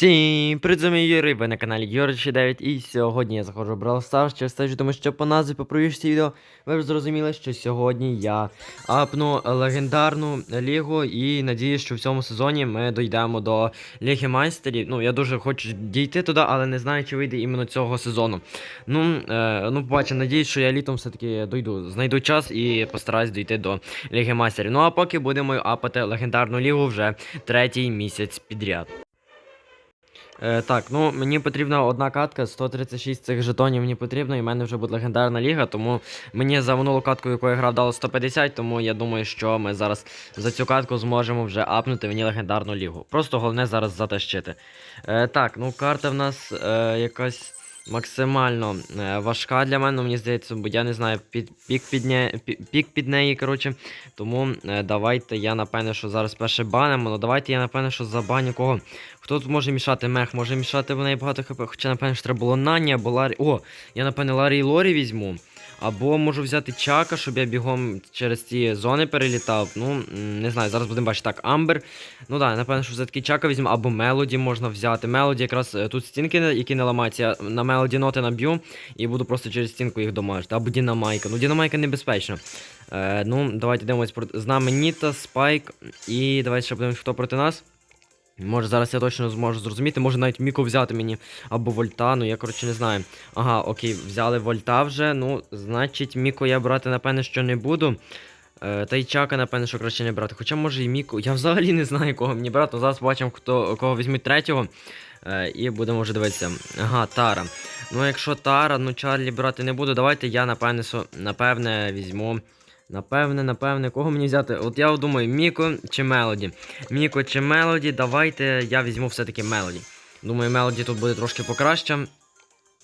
Всім Юрій, ви на каналі Юрій 9 і сьогодні я заходжу в Brawl Stars через те, тому що по назві по провішці відео ви вже зрозуміли, що сьогодні я апну легендарну лігу і надіюсь, що в цьому сезоні ми дійдемо до Ліги Майстерів. Ну, я дуже хочу дійти туди, але не знаю, чи вийде іменно цього сезону. Ну, е, ну побачимо, надіюсь, що я літом все-таки дойду, знайду час і постараюсь дійти до Ліги Майстерів. Ну а поки будемо апати легендарну лігу вже третій місяць підряд. Е, так, ну мені потрібна одна катка, 136 цих жетонів мені потрібно, і в мене вже буде легендарна ліга, тому мені за минулу катку, яку я грав, дало 150, тому я думаю, що ми зараз за цю катку зможемо вже апнути мені легендарну лігу. Просто головне зараз затащити. Е, так, ну карта в нас е, якась. Максимально е, важка для мене, мені здається, бо я не знаю, під, пік, під не, пік під неї, коротше. Тому е, давайте я напевне, що зараз перше банимо. Ну давайте я напевне, що забаню кого. Хто тут може мішати мех? Може мішати в неї багато хп. Хоча, напевне, що треба було Нані або Ларі. О, я напевне Ларі і Лорі візьму. Або можу взяти Чака, щоб я бігом через ці зони перелітав. Ну, не знаю, зараз будемо бачити так. Амбер. Ну так, да, напевно, що все-таки Чака візьму, або Мелоді можна взяти. Мелоді якраз е, тут стінки, які не ламаються. Я на Мелоді ноти наб'ю і буду просто через стінку їх домажити. Або Дінамайка. Ну, Дінамайка небезпечна. Е, ну, давайте дивимось. З нами Ніта, Спайк. І давайте ще подивимось, хто проти нас. Може, зараз я точно зможу зрозуміти, може навіть Міко взяти мені або Вольта, ну я коротше не знаю. Ага, окей, взяли Вольта вже. Ну, значить, Міко я брати, напевне, що не буду. Е, та й Чака, напевне, що краще не брати. Хоча може і Міко. Я взагалі не знаю, кого мені брати. Ну, Зараз побачимо, хто кого візьмуть третього. Е, і будемо вже дивитися. Ага, Тара. Ну, якщо Тара, ну Чарлі брати не буду, давайте я напевне, напевне візьму. Напевне, напевне, кого мені взяти? От я думаю, Міко чи Мелоді. Міко чи Мелоді, давайте я візьму все-таки Мелоді. Думаю, Мелоді тут буде трошки покраще.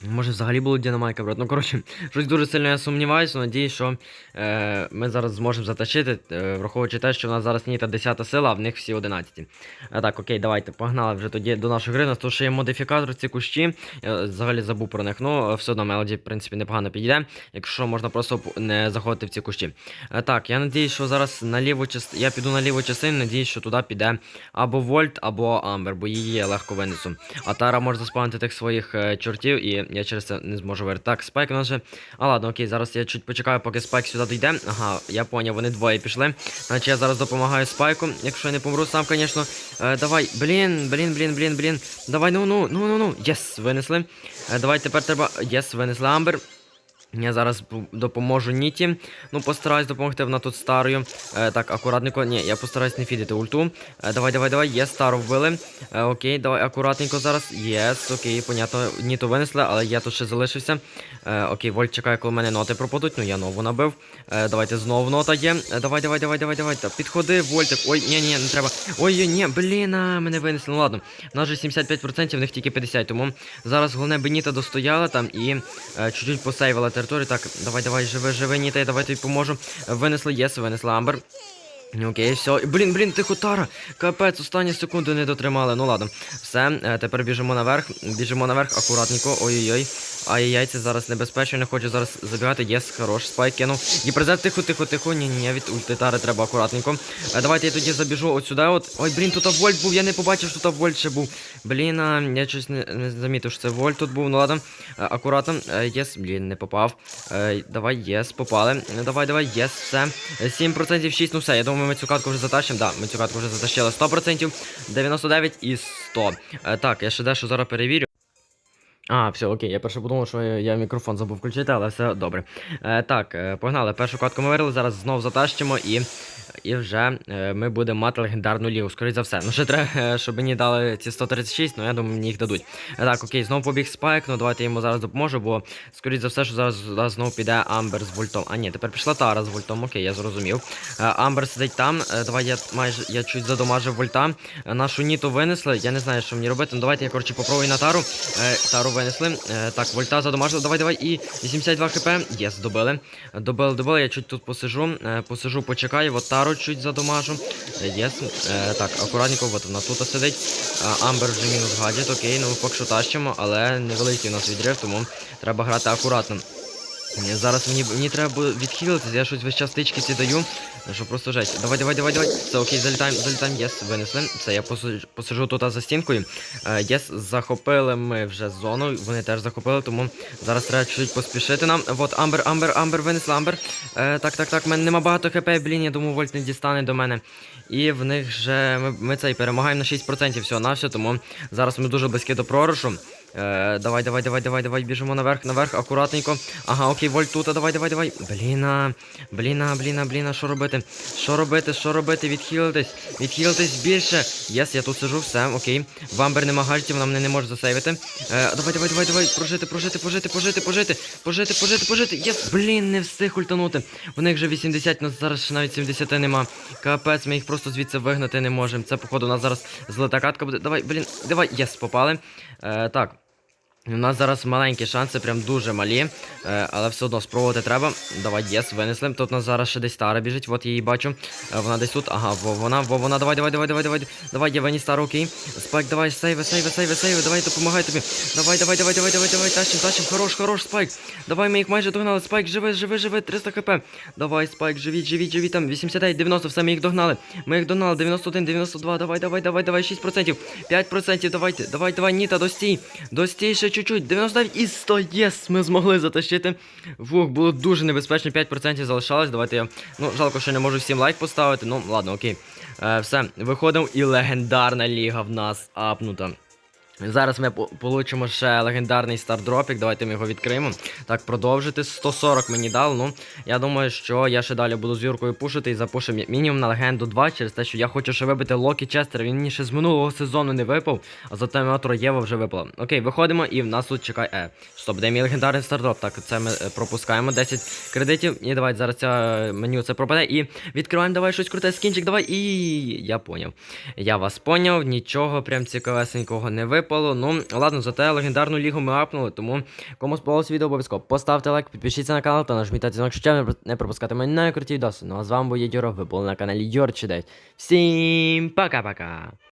Може, взагалі було Дінамайка, брат. Ну, коротше, щось дуже сильно я сумніваюся. Надіюсь, що е, ми зараз зможемо затащити, е, враховуючи те, що в нас зараз ніта 10 сила, а в них всі 11. А так, окей, давайте, погнали вже тоді до нашої гри. У нас тут ще є модифікатор, ці кущі. Я взагалі забув про них. Ну, все одно Мелоді, в принципі, непогано підійде. Якщо можна просто не заходити в ці кущі. Е, так, я надіюсь, що зараз на ліву частину. Я піду на ліву частину, надіюсь, що туди піде або Вольт, або Амбер, бо її легко винесу. А Тара може заспавнити тих своїх е, чортів, і я через це не зможу вирити. Так, спайк у нас же. А ладно, окей, зараз я чуть почекаю, поки спайк сюди дійде. Ага, я поняв, вони двоє пішли. Значить я зараз допомагаю спайку, якщо я не помру сам, звісно. Е, давай, блін, блін, блін, блін, блін. Давай, ну, ну, ну, ну, ну. Єс, винесли. Е, давай тепер треба. Єс, винесли Амбер. Я зараз допоможу Ніті. Ну, постараюсь допомогти, вона тут старою. Е, так, акуратненько. Ні, я постараюсь не фідити ульту. Е, давай, давай, давай. Є, стару вбили. Е, окей, давай акуратненько зараз. Єс, окей, понятно, Ніту винесли, але я тут ще залишився. Е, окей, Вольт чекає, коли мене ноти пропадуть. Ну, я нову набив. Е, давайте знову нота є. Е, давай, давай, давай, давай, давай. Та, підходи, Вольтик. Ой, ні, ні, не треба. Ой, ой, ні, блін, а, мене винесли. Ну ладно. У нас же 75%, в них тільки 50%. Тому зараз головне би Ніта достояла там і е, чуть-чуть посейвила територію. Так, давай, давай, живи, живи, Ніта, я давай тобі поможу. Винесли, єс, винесла Амбер. Окей, все. Блін, блін, тихо, Тара. Капець, останні секунди не дотримали. Ну ладно. Все, е, тепер біжимо наверх. Біжимо наверх, акуратненько. Ой-ой-ой. Ай-яй, це зараз небезпечно, не хочу зараз забігати. Єс, хорош, спайк кинув. І призет, тихо, тихо, тихо. Ні, ні, від ульти Тари треба акуратненько. Е, давайте я тоді забіжу от сюди. От. Ой, блін, тут Вольт був, я не побачив, що тут Вольт ще був. Блін, а, я щось не, не замітив, що це Вольт тут був. Ну ладно. Е, акуратно. Єс, блін, не попав. Давай, єс, попали. Давай, давай, єс, все. Е, 7% 6, ну все, я думаю, ми цю катку вже затащимо. Да, ми цю катку вже затащили 100%, 99 і 100. Е, так, я ще дещо зараз перевірю. А, все, окей, я перше подумав, що я, мікрофон забув включити, але все добре. Е, так, е, погнали. Першу катку ми вирили, зараз знову затащимо і, і вже е, ми будемо мати легендарну лігу, скоріше за все. Ну, ще треба, е, щоб мені дали ці 136, ну я думаю, мені їх дадуть. Так, окей, знову побіг спайк, ну давайте йому зараз допоможу, бо скоріше за все, що зараз, знову піде Амбер з вольтом. А ні, тепер пішла Тара з вольтом, окей, я зрозумів. Е, Амбер сидить там. Давай я майже я чуть задомажив вольта. Нашу ніту винесли. Я не знаю, що мені робити. Ну давайте я коротше попробую на тару. Тару винесли. Так, вольта задомажили. Давай, давай. І 82 хп. Єс, добили. Добили, добили. Я чуть тут посижу. Посижу, почекаю. От тару чуть задомажу. Е, Єс. Е, так, акуратненько, от вона тут сидить. Амбер вже мінус гаджет. Окей, ну поки що тащимо, але невеликий у нас відрив, тому треба грати акуратно. Ні, зараз мені, мені треба відхилитися, я щось весь час тички ці даю. Що просто жесть. Давай, давай, давай, давай. Все, окей, залітаємо, залітаємо, єс, винесли. Це я посиджу, посиджу тут за стінкою. Е, Єс, захопили ми вже зону, вони теж захопили, тому зараз треба чуть поспішити нам. Вот, Амбер, Амбер, Амбер, винесла Амбер. Е, так, так, так, в мене нема багато хп, блін, я думаю, вольт не дістане до мене. І в них вже ми, ми цей перемагаємо на 6% всього на все, тому зараз ми дуже близькі до прорышу. Е, давай, давай, давай, давай, давай, біжимо наверх, наверх, акуратненько. Ага, окей, вольт тут, давай, давай, давай. Бліна, бліна, бліна, бліна, що робити? Що робити, що робити? Відхилитись, відхилитись більше. Єс, я тут сижу, все, окей. Вамбер нема гальтів, вона мене не може засейвити. Е, давай, давай, давай, давай, прожити, прожити, прожити, пожити, пожити, пожити, пожити, пожити. Єс, блін, не встиг ультанути. У них вже 80, ну зараз ще навіть 70 нема. Капець, ми їх просто звідси вигнати не можемо. Це, походу, у нас зараз злита катка буде. Давай, блін, давай, єс, попали. Е, Так. У нас зараз маленькі шанси, прям дуже малі. Е, але все одно спробувати треба. Давай, єс, винесли. Тут у нас зараз ще десь Тара біжить, от її бачу. Е, вона десь тут. Ага, во, вона, во, вона, давай, давай, давай, давай, давай. Давай, я виніс Тару, окей. Спайк, давай, сейве, сейве, сейве, сейве, давай, допомагай тобі. Давай, давай, давай, давай, давай, давай, тащим, тащим, хорош, хорош, спайк. Давай, ми їх майже догнали. Спайк, живи, живи, живи, 300 хп. Давай, спайк, живіть, живіть, живіть, там, 89, 90, все, ми їх догнали. Ми їх догнали, 91, 92, давай, давай, давай, давай, 6%, 5%, давайте, давай, давай, Ніта, достій, достій ще чуть-чуть, 99 і 100, єс, ми змогли затащити. Фух, було дуже небезпечно, 5% залишалось, давайте я, ну, жалко, що не можу всім лайк поставити, ну, ладно, окей. Е, все, виходимо, і легендарна ліга в нас апнута. Зараз ми по- получимо ще легендарний стардропік. Давайте ми його відкриємо. Так, продовжити. 140 мені дав. Ну, я думаю, що я ще далі буду з Юркою пушити і запушимо мінімум на легенду 2 через те, що я хочу ще вибити Локі Честера. Він мені ще з минулого сезону не випав, а зате Метро Єва вже випала. Окей, виходимо і в нас тут чекає. Е, стоп, де мій легендарний стардроп? Так, це ми е, пропускаємо 10 кредитів. І давайте зараз ця е, меню це пропаде. І відкриваємо, давай щось круте, скінчик, давай. І я поняв. Я вас поняв, нічого прям цікавесенького не випало. Ну, ладно, зате легендарну лігу ми апнули, тому кому сподобалось відео, обов'язково поставте лайк, підпишіться на канал та нажміть дзвінок, щоб не пропускати мої найкруті відоси. Ну а з вами був Єдьоров, ви були на каналі Йорчидець. Всім пока-пока!